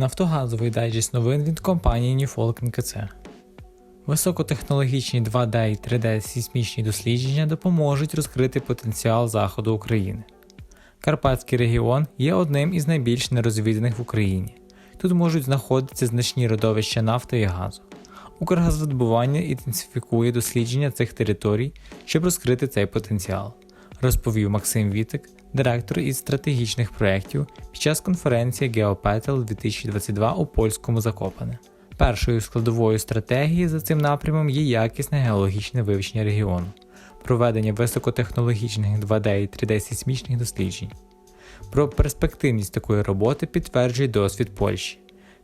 Нафтогазовий дайджест новин від компанії Newfolk НКЦ. Високотехнологічні 2D і 3D сейсмічні дослідження допоможуть розкрити потенціал заходу України. Карпатський регіон є одним із найбільш нерозвіданих в Україні. Тут можуть знаходитися значні родовища нафти і газу. Укргазвидобування інтенсифікує дослідження цих територій, щоб розкрити цей потенціал, розповів Максим Вітик, директор із стратегічних проєктів під час конференції GeoPetal 2022 у польському Закопане. Першою складовою стратегії за цим напрямом є якісне геологічне вивчення регіону, проведення високотехнологічних 2D і 3D сейсмічних досліджень. Про перспективність такої роботи підтверджує досвід Польщі.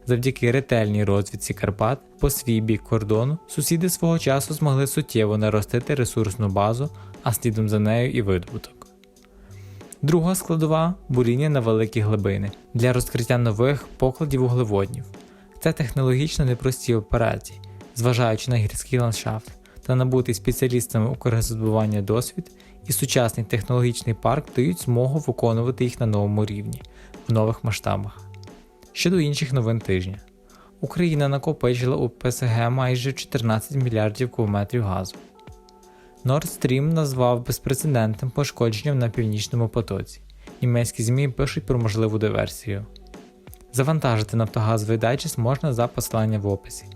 Завдяки ретельній розвідці Карпат по свій бік кордону сусіди свого часу змогли суттєво наростити ресурсну базу, а слідом за нею і видобуток. Друга складова буріння на великі глибини для розкриття нових покладів вуглеводнів. Це технологічно непрості операції, зважаючи на гірський ландшафт та набутий спеціалістами укргазвидобування досвід і сучасний технологічний парк дають змогу виконувати їх на новому рівні, в нових масштабах. Щодо інших новин тижня, Україна накопичила у ПСГ майже 14 мільярдів кубометрів газу. Nord Stream назвав безпрецедентним пошкодженням на північному потоці. Німецькі ЗМІ пишуть про можливу диверсію. Завантажити нафтогазовий дайджест можна за посиланням в описі.